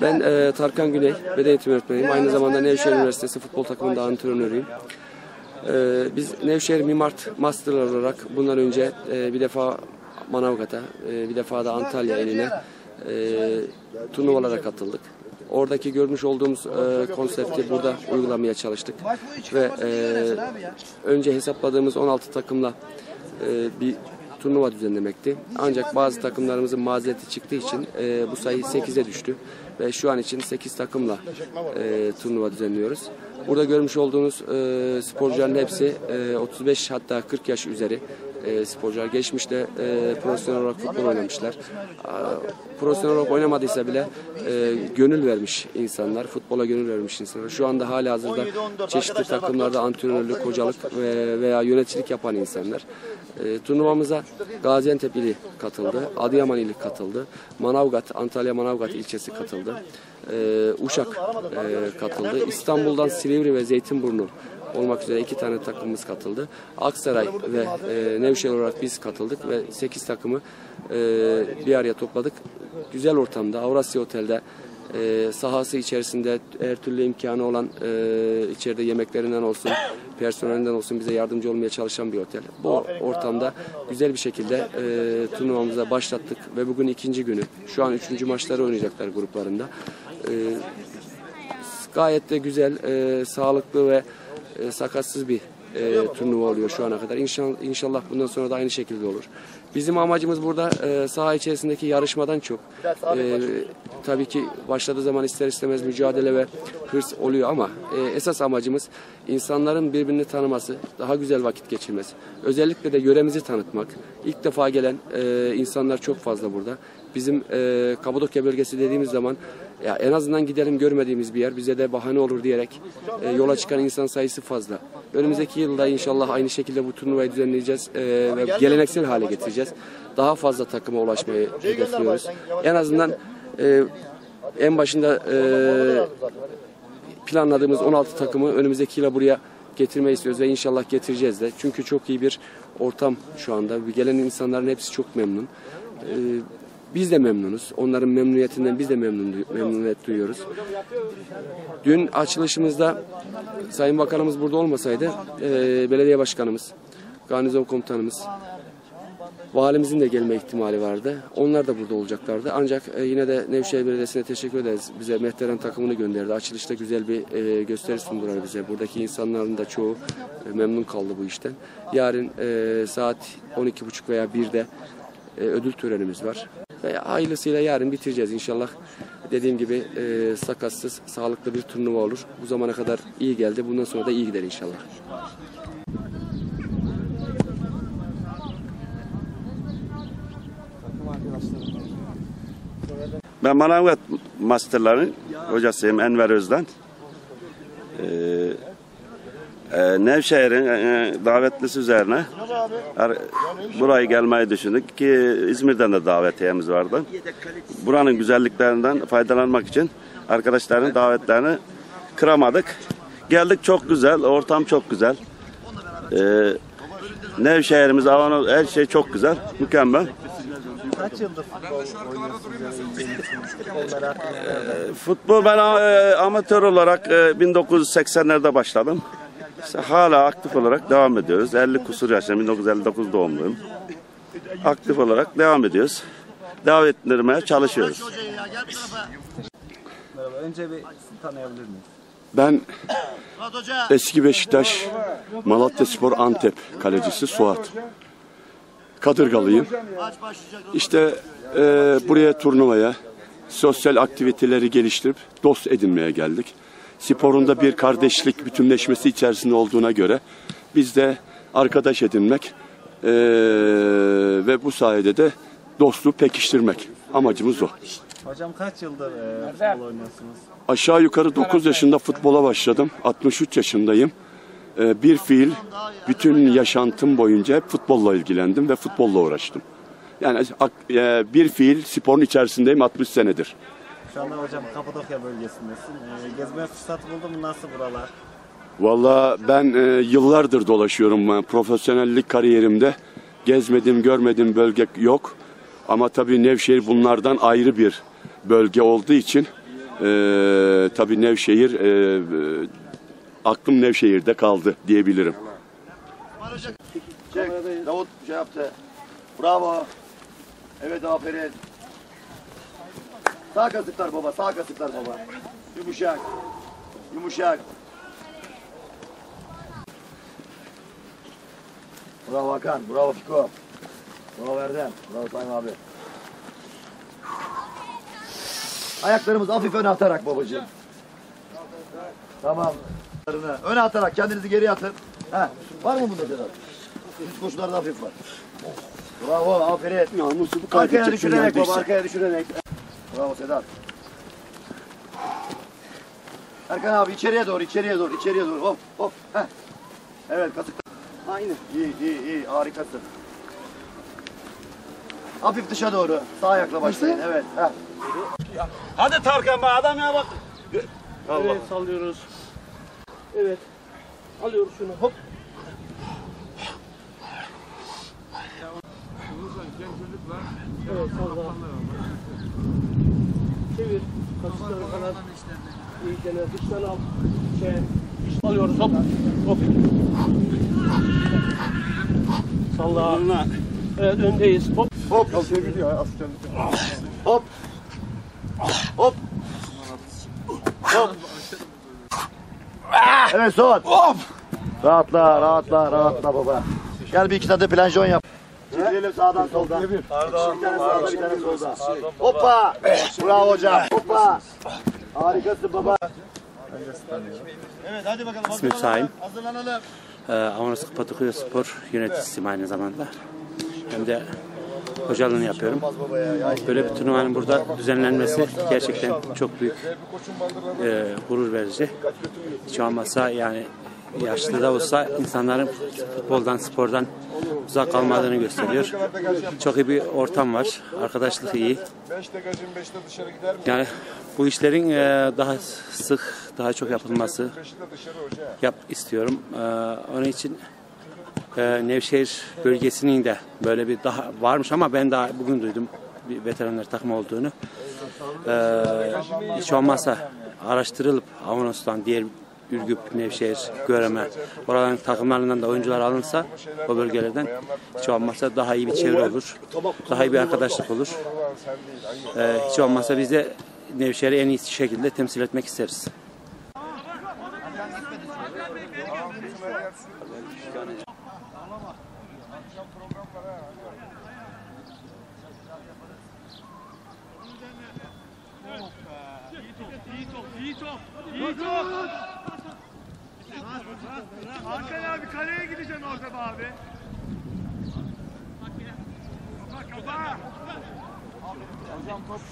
Ben e, Tarkan Güney, beden eğitimi öğretmeniyim. Aynı zamanda Nevşehir Üniversitesi futbol takımında antrenörüyüm. E, biz Nevşehir Mimart Masterlar olarak bundan önce e, bir defa Manavgat'a, e, bir defa da Antalya eline e, turnuvalara katıldık. Oradaki görmüş olduğumuz e, konsepti burada uygulamaya çalıştık. Ve e, önce hesapladığımız 16 takımla e, bir turnuva düzenlemekti. Ancak bazı takımlarımızın mazereti çıktığı için e, bu sayı 8'e düştü. Ve şu an için 8 takımla e, turnuva düzenliyoruz. Burada görmüş olduğunuz e, sporcuların hepsi e, 35 hatta 40 yaş üzeri e, sporcular. Geçmişte e, profesyonel olarak futbol oynamışlar. A, profesyonel olarak oynamadıysa bile e, gönül vermiş insanlar, futbola gönül vermiş insanlar. Şu anda hala hazırda çeşitli takımlarda antrenörlük, hocalık ve, veya yöneticilik yapan insanlar. E, turnuvamıza Gaziantep ili katıldı, Adıyaman ili katıldı, Manavgat, Antalya Manavgat ilçesi katıldı. E, Uşak e, katıldı. İstanbul'dan Silivri ve Zeytinburnu olmak üzere iki tane takımımız katıldı. Aksaray ve e, Nevşehir olarak biz katıldık ve 8 takımı e, bir araya topladık. Güzel ortamda Avrasya Otel'de e, sahası içerisinde her türlü imkanı olan e, içeride yemeklerinden olsun, personelinden olsun bize yardımcı olmaya çalışan bir otel. Bu ortamda güzel bir şekilde e, turnuvamıza başlattık ve bugün ikinci günü. Şu an üçüncü maçları oynayacaklar gruplarında. E, gayet de güzel, e, sağlıklı ve e, sakatsız bir e, turnuva oluyor şu ana kadar. İnşallah, inşallah bundan sonra da aynı şekilde olur. Bizim amacımız burada e, saha içerisindeki yarışmadan çok. E, tabii ki başladığı zaman ister istemez mücadele ve hırs oluyor ama e, esas amacımız insanların birbirini tanıması, daha güzel vakit geçirmesi. Özellikle de yöremizi tanıtmak. İlk defa gelen e, insanlar çok fazla burada. Bizim e, Kapadokya bölgesi dediğimiz zaman ya en azından gidelim görmediğimiz bir yer bize de bahane olur diyerek e, yola çıkan insan sayısı fazla. Önümüzdeki yılda inşallah aynı şekilde bu turnuvayı düzenleyeceğiz e, ve geleneksel hale getireceğiz. Daha fazla takıma ulaşmayı hedefliyoruz. En azından e, en başında e, planladığımız 16 takımı önümüzdeki yıla buraya getirmeyi istiyoruz ve inşallah getireceğiz de. Çünkü çok iyi bir ortam şu anda. Gelen insanların hepsi çok memnun. E, biz de memnunuz. Onların memnuniyetinden biz de memnun, memnuniyet duyuyoruz. Dün açılışımızda Sayın Bakanımız burada olmasaydı e, belediye başkanımız, garnizon komutanımız, valimizin de gelme ihtimali vardı. Onlar da burada olacaklardı. Ancak e, yine de Nevşehir Belediyesi'ne teşekkür ederiz. Bize Mehteren takımını gönderdi. Açılışta güzel bir e, gösteri sundular bize. Buradaki insanların da çoğu e, memnun kaldı bu işten. Yarın e, saat 12.30 veya 1'de e, ödül törenimiz var. Ve hayırlısıyla yarın bitireceğiz inşallah. Dediğim gibi e, sakatsız, sağlıklı bir turnuva olur. Bu zamana kadar iyi geldi. Bundan sonra da iyi gider inşallah. Ben Manavgat Master'ların hocasıyım Enver Özden. Ee, e, Nevşehir'in e, davetlisi üzerine ar- burayı gelmeyi düşündük ki İzmir'den de davetiyemiz vardı. Buranın güzelliklerinden faydalanmak için arkadaşların davetlerini kıramadık. Geldik çok güzel, ortam çok güzel. Ee, Nevşehir'imiz, Avanos, her şey çok güzel, mükemmel. Kaç yıldır futbol oynuyorsunuz yani futbol ben e, amatör olarak e, 1980'lerde başladım. İşte hala aktif olarak devam ediyoruz. 50 kusur yaşında 1959 doğumluyum. Aktif olarak devam ediyoruz. Ettirmeye çalışıyoruz. Merhaba. Önce bir tanıyabilir miyiz? Ben eski Beşiktaş Malatya Spor Antep kalecisi Suat. Kadırgalıyım. İşte e, buraya turnuvaya sosyal aktiviteleri geliştirip dost edinmeye geldik. Sporunda bir kardeşlik bütünleşmesi içerisinde olduğuna göre biz de arkadaş edinmek e, ve bu sayede de dostluğu pekiştirmek amacımız o. Hocam kaç yıldır e, futbol oynuyorsunuz? Aşağı yukarı 9 yaşında futbola başladım. 63 yaşındayım. Ee, Bir fiil bütün yaşantım boyunca hep futbolla ilgilendim ve futbolla uğraştım. Yani e, bir fiil sporun içerisindeyim 60 senedir. Şu anda hocam Kapadokya bölgesindesin. E, gezme fırsatı buldun mu? Nasıl buralar? Valla ben e, yıllardır dolaşıyorum e, profesyonellik kariyerimde. Gezmediğim, görmediğim bölge yok. Ama tabii Nevşehir bunlardan ayrı bir bölge olduğu için Ee, tabii Nevşehir, e, e, aklım Nevşehir'de kaldı diyebilirim. Çek. Davut şey yaptı. Bravo. Evet aferin. Sağ kasıklar baba, sağ kasıklar baba. Yumuşak. Yumuşak. Bravo Hakan, bravo Fiko. Bravo Erdem, bravo Sayın abi. Ayaklarımızı hafif öne atarak babacığım. Tamam. Öne atarak kendinizi geriye atın. Heh. Var mı bunda Sedat? Üst koşularda hafif var. Bravo, aferin. Namusu bu Arkaya düşürerek baba, arkaya düşürerek. Bravo Sedat. Erkan abi içeriye doğru, içeriye doğru, içeriye doğru. Hop, hop. Heh. Evet, kasık. Aynı. İyi, iyi, iyi. Harikasın. Hafif dışa doğru. Sağ ayakla başlayın. Evet. Heh. Hadi Tarkan be adam ya bak. Evet sallıyoruz. Evet. Alıyoruz şunu hop. Evet salla. Çevir. Kasıkları falan. İyice dıştan al. Şey. Alıyoruz hop. Hop. Salla. Evet öndeyiz. Hop. Hop. Hop. Hop. Hop. Evet son. Hop. Rahatla, rahatla, rahatla baba. Gel bir iki tane planjon yap. Çevirelim sağdan soldan. Bir tane sağda, bir tane solda. Hoppa. Bravo hocam. Hoppa. Harikasın baba. Evet hadi bakalım. İsmim Saim. Hazırlanalım. Ee, Avanos Kapatokya Spor yöneticisiyim aynı zamanda. Hem de hocalığını yapıyorum. Böyle bir turnuvanın burada düzenlenmesi gerçekten çok büyük e, gurur verici. Hiç olmazsa yani yaşlı da olsa insanların futboldan, spordan uzak kalmadığını gösteriyor. Çok iyi bir ortam var. Arkadaşlık iyi. Yani bu işlerin e, daha sık, daha çok yapılması yap istiyorum. E, onun için e, Nevşehir bölgesinin de böyle bir daha varmış ama ben daha bugün duydum bir veteranlar takımı olduğunu. Hiç olmazsa araştırılıp Avanos'tan diğer Ürgüp, Nevşehir, Göreme oraların takımlarından da oyuncular alınsa o bölgelerden hiç olmazsa daha iyi bir çevre olur. Daha iyi bir arkadaşlık olur. E, hiç olmazsa biz de Nevşehir'i en iyi şekilde temsil etmek isteriz. Hakan be abi.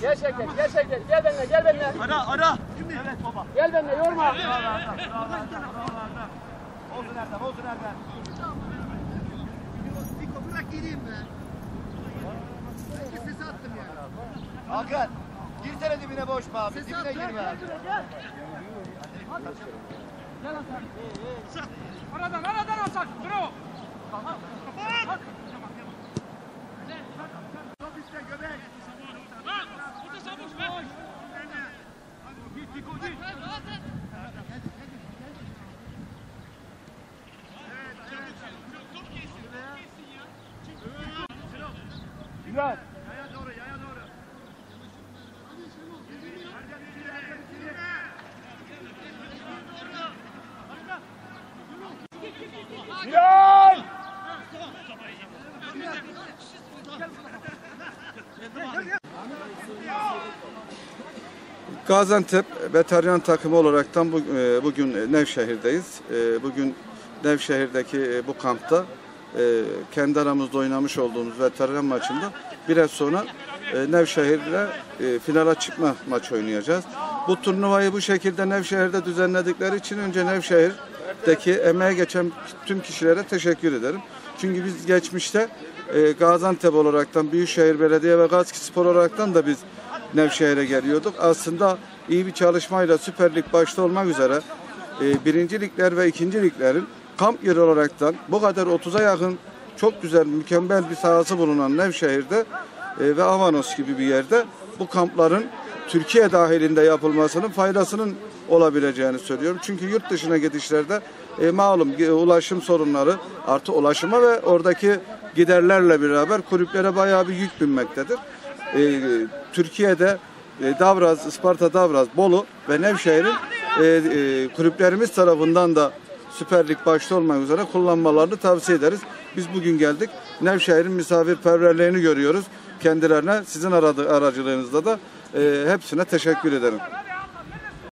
Gel Şevket, gel Şevket, gel benimle, gel benimle. Ara ara. Evet baba. Gel benimle, yorma. Olsun Erdem, olsun Erdem. Bırak gireyim be. Ses attım yani. Hakan, girsene dibine boş be abi. Dibine girme. Aradan, aradan alsak, bravo. Top işte göbek. Bak, burada sabuk ver. Git git git. Güzel. Gaziantep veteryan takımı olaraktan e, bugün Nevşehir'deyiz. E, Bugün Nevşehir'deki e, bu kampta kendi aramızda oynamış olduğumuz veteryan maçında biraz sonra Nevşehir'le finale çıkma maç oynayacağız. Bu turnuvayı bu şekilde Nevşehir'de düzenledikleri için önce Nevşehir'deki emeğe geçen tüm kişilere teşekkür ederim. Çünkü biz geçmişte Gaziantep olaraktan Büyükşehir Belediye ve Gazki Spor olaraktan da biz Nevşehir'e geliyorduk. Aslında iyi bir çalışmayla Süper Lig başta olmak üzere e, birinci ligler ve ikinci liglerin kamp yeri olaraktan bu kadar 30'a yakın çok güzel, mükemmel bir sahası bulunan Nevşehir'de e, ve Avanos gibi bir yerde bu kampların Türkiye dahilinde yapılmasının faydasının olabileceğini söylüyorum. Çünkü yurt dışına gidişlerde e, malum e, ulaşım sorunları artı ulaşıma ve oradaki giderlerle beraber kulüplere bayağı bir yük binmektedir. E, Türkiye'de e, Davraz, Isparta Davraz, Bolu ve Nevşehir'in e, e, kulüplerimiz tarafından da Süper Lig başta olmak üzere kullanmalarını tavsiye ederiz. Biz bugün geldik. Nevşehir'in misafirperverliğini görüyoruz. Kendilerine sizin aracılığınızda da e, hepsine teşekkür ederim.